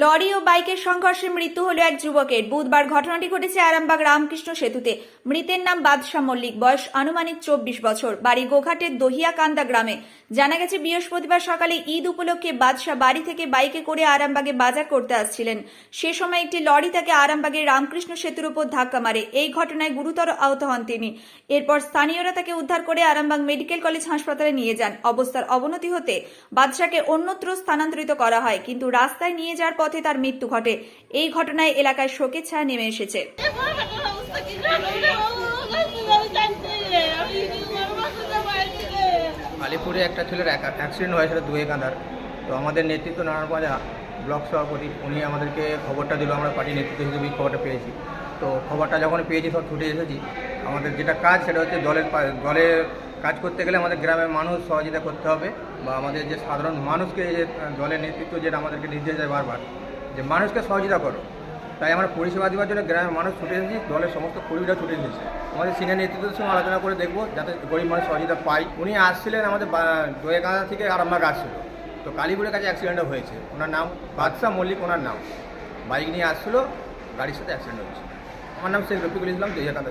Lorry ও বাইকের সংঘর্ষে মৃত্যু হলো এক যুবকের। বুধবার ঘটনাটি ঘটেছে আরামবাগ রামকৃষ্ণ সেতুতে। মৃতের নাম বাদশাহ মল্লিক, বয়স আনুমানিক চব্বিশ বছর। বাড়ি গোঘাটের দহিয়াকান্দা গ্রামে। জানা গেছে, বৃহস্পতিবার সকালে ঈদ উপলক্ষে বাদশাহ বাড়ি থেকে বাইকে করে আরামবাগে বাজার করতে আসছিলেন। সে সময় একটি লরি তাকে আরামবাগের রামকৃষ্ণ সেতুর উপর ধাক্কা মারে। এই ঘটনায় গুরুতর আহত হন তিনি। এরপর স্থানীয়রা তাকে উদ্ধার করে আরামবাগ মেডিকেল কলেজ হাসপাতালে নিয়ে যান। অবস্থার অবনতি হতে বাদশাকে অন্যত্র স্থানান্তরিত করা হয়, কিন্তু রাস্তায় নিয়ে যাওয়ার পথে তার মৃত্যু ঘটে। এই ঘটনায় এলাকায় শোকের ছায়া নেমে এসেছে। আলিপুরে একটা ছেলের অ্যাক্সিডেন্ট হয়েছিল দুয়ে কাঁদার। তো আমাদের নেতৃত্ব নারায়ণবাজা ব্লক সভাপতি, উনি আমাদেরকে খবরটা দিল, আমরা পার্টি নেতৃত্ব হিসেবে খবরটা পেয়েছি। তো খবরটা যখন পেয়েছি, সব ছুটে এসেছি। আমাদের যেটা কাজ, সেটা হচ্ছে পা- দলে কাজ করতে গেলে আমাদের গ্রামের মানুষ সহযোগিতা করতে হবে বা আমাদের যে সাধারণ মানুষকে যে দলের নেতৃত্ব যেটা আমাদেরকে নির্দেশ দেয় বারবার, যে মানুষকে সহযোগিতা করো। তাই আমরা পরিষেবা দেওয়ার জন্য গ্রামের মানুষ ছুটে এসেছি, দলের সমস্ত কর্মীরা ছুটে এসেছে। আমাদের সিনিয়র নেতৃত্বের সঙ্গে আলোচনা করে দেখব, যাতে গরিব মানুষ সহযোগিতা পায়। উনি আসছিলেন আমাদের দোয়েকাঁদা থেকে আরামবাগ আসছিল। তো কালীপুরের কাছে অ্যাক্সিডেন্টটা হয়েছে। ওনার নাম বাদশাহ মল্লিক, ওনার নাম। বাইক নিয়ে আসছিল, গাড়ির সাথে অ্যাক্সিডেন্ট হয়েছে। আমার নাম শেখ রফিকুল ইসলাম দোয়েকাঁদা